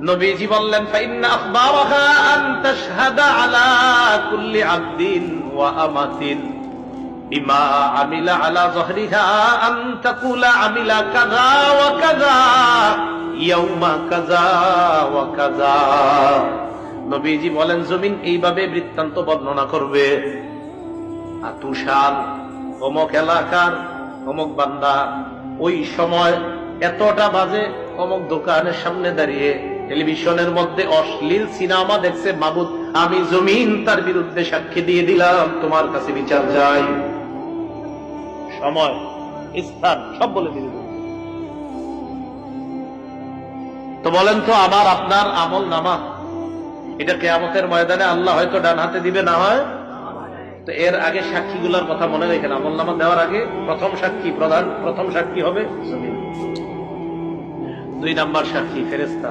নবীজি বললেন আলা কুল্লি আমিলা আলা আমিলা নবীজি বলেন, জমিন এইভাবে বৃত্তান্ত বর্ণনা করবে। আতুশাল অমক এলাকার, অমক বান্দা, ওই সময় এতটা বাজে অমক দোকানের সামনে দাঁড়িয়ে টেলিভিশনের মধ্যে অশ্লীল সিনেমা দেখছে মাবুদ। আমি জমিন তার বিরুদ্ধে সাক্ষী দিয়ে দিলাম। তোমার কাছে বিচার চাই। সময়, স্থান, সব বলে দিল তো বলেন তো, আমার আপনার আমল নামা, এটা কেয়ামতের ময়দানে আল্লাহ হয়তো ডান হাতে দিবে, না হয়? তো এর আগে সাক্ষীগুলোর কথা মনে রেখেন। আমল নামা দেওয়ার আগে প্রথম সাক্ষী প্রধান, প্রথম সাক্ষী হবে দুই নাম্বার সাক্ষী ফেরেস্তা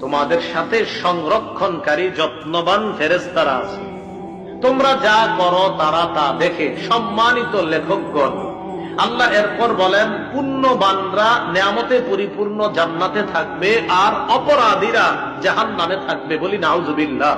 তোমাদের সাথে সংরক্ষণকারী, যত্নবান ফেরেস্তারা আছে। তোমরা যা করো তারা তা দেখে সম্মানিত লেখকগণ, আল্লাহ এরপর বলেন, পুণ্যবানরা নিয়ামতে পরিপূর্ণ জান্নাতে থাকবে আর অপরাধীরা জাহান নামে থাকবে বলি নাউজুবিল্লাহ।